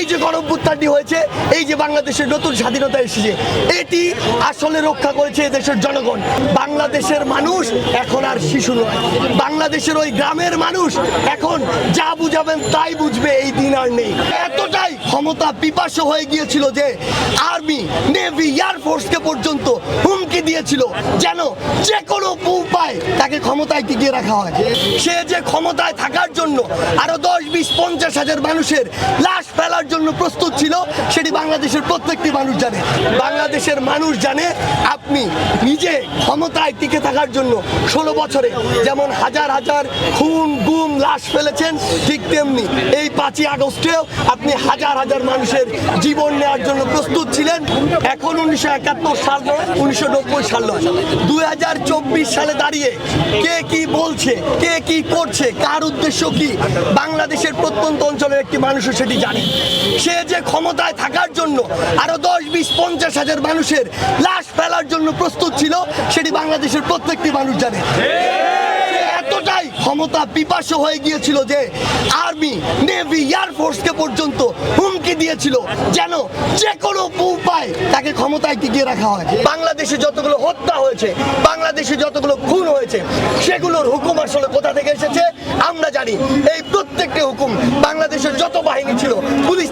এই যে গণভ্যুত্থানটি হয়েছে, এই যে বাংলাদেশের নতুন স্বাধীনতা এসেছে, এটি আসলে রক্ষা করেছে দেশের জনগণ। বাংলাদেশের মানুষ এখন আর শিশু নয়। বাংলাদেশের ওই গ্রামের মানুষ এখন যা বুঝাবেন তাই বুঝবে, এই দিন আর নেই। এতটাই ক্ষমতা পিপাস হয়ে গিয়েছিল যে আর্মি, নেভি এয়ারফোর্সকে পর্যন্ত হুমকি দিয়েছিল যেন যে কোনো উপায় তাকে ক্ষমতায় টিকিয়ে রাখা হয়। সে যে ক্ষমতায় থাকার জন্য আরও দশ, বিশ, পঞ্চাশ হাজার মানুষের লাশ ফেলার জন্য প্রস্তুত ছিল, সেটি বাংলাদেশের প্রত্যেকটি মানুষ জানে। বাংলাদেশের মানুষ জানে আপনি নিজে ক্ষমতায় টিকে থাকার জন্য ষোলো বছরে যেমন হাজার হাজার খুন, গুম, লাশ ফেলেছেন, ঠিক তেমনি এই পাঁচই আগস্টেও আপনি হাজার হাজার মানুষের জীবন নেওয়ার জন্য প্রস্তুত ছিলেন। এখন উনিশশো একাত্তর সাল নয়, উনিশশো নব্বই সাল নয়। দুই হাজার চব্বিশ সালে দাঁড়িয়ে কে কি বলছে, কে কি করছে, কার উদ্দেশ্য কি, বাংলাদেশের প্রত্যন্ত অঞ্চলের একটি মানুষও সেটি জানে। সে যে ক্ষমতায় থাকার জন্য আরও দশ, বিশ, পঞ্চাশ হাজার মানুষের লাশ ফেলার জন্য প্রস্তুত ছিল, সেটি বাংলাদেশের প্রত্যেকটি মানুষ জানে। এতটাই ক্ষমতা পিপাস হয়ে গিয়েছিল যে আর্মি, নেভি এয়ারফোর্সকে পর্যন্ত হুমকি দিয়েছিল যেন যে কোনো উপায় তাকে ক্ষমতায় টিকিয়ে রাখা হয়। বাংলাদেশে যতগুলো হত্যা হয়েছে, বাংলাদেশে যতগুলো খুন হয়েছে, সেগুলোর হুকুম আসলে কোথা থেকে এসেছে? আমরা জানি, এই প্রত্যেকটি হুকুম বাংলাদেশের যত বাহিনী ছিল, পুলিশ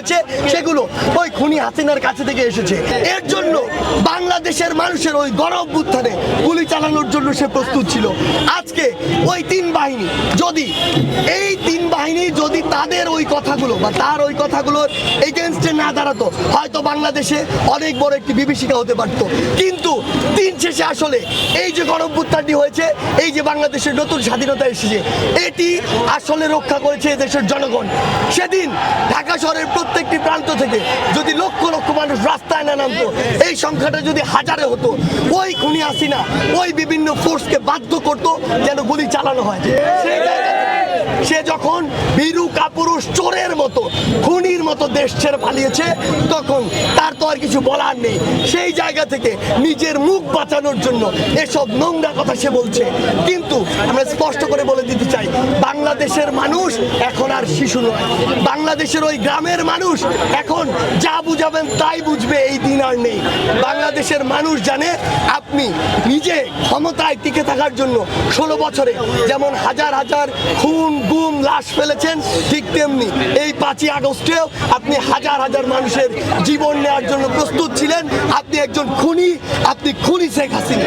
হয়েছে সেগুলো ওই খুনি হাসিনার কাছে থেকে এসেছে। এর জন্য বাংলাদেশের মানুষের ওই গরম বুত্থানে গুলি চালানোর জন্য সে প্রস্তুত ছিল। আজকে ওই তিন বাহিনী যদি, এই তিন বাহিনী যদি তাদের ওই কথাগুলো বা তার ওই কথাগুলোর এগেনস্টে না দাঁড়াতো, হয়তো বাংলাদেশে অনেক বড় একটি বিভীষিকা হতে পারতো। কিন্তু দিন শেষে আসলে এই যে গণভ্যুত্থানটি হয়েছে, এই যে বাংলাদেশের নতুন স্বাধীনতা এসেছে, এটি আসলে রক্ষা করেছে দেশের জনগণ। সেদিন ঢাকা শহরের প্রত্যেকটি প্রান্ত থেকে যদি লক্ষ লক্ষ মানুষ রাস্তায় না নামতো, এই সংখ্যাটা যদি হাজারে হতো, ওই খুনি আসিনা ওই বিভিন্ন ফোর্সকে বাধ্য করতো যেন গুলি চালানো হয়। সে যখন বীরু কাপুরুষ চোরের মতো, খুনির মতো দেশ ছেড়ে পালিয়েছে, তখন তার তো আর কিছু বলার নেই। সেই জায়গা থেকে নিজের মুখ বাঁচানোর জন্য এসব নোংরা কথা সে বলছে। কিন্তু আমরা স্পষ্ট করে বলে দিতে চাই বাংলাদেশের মানুষ এখন আর শিশু নয়। বাংলাদেশের ওই গ্রামের মানুষ এখন যা বুঝাবেন তাই বুঝবে, এই দিন আর নেই। বাংলাদেশের মানুষ জানে আপনি নিজে ক্ষমতায় টিকে থাকার জন্য ষোলো বছরে যেমন হাজার হাজার খুন, গুম, লাশ ফেলেছেন, ঠিক তেমনি এই পাঁচই আগস্টেও আপনি হাজার হাজার মানুষের জীবন নেওয়ার জন্য প্রস্তুত ছিলেন। আপনি একজন খুনি, আপনি খুনি শেখ হাসিনা।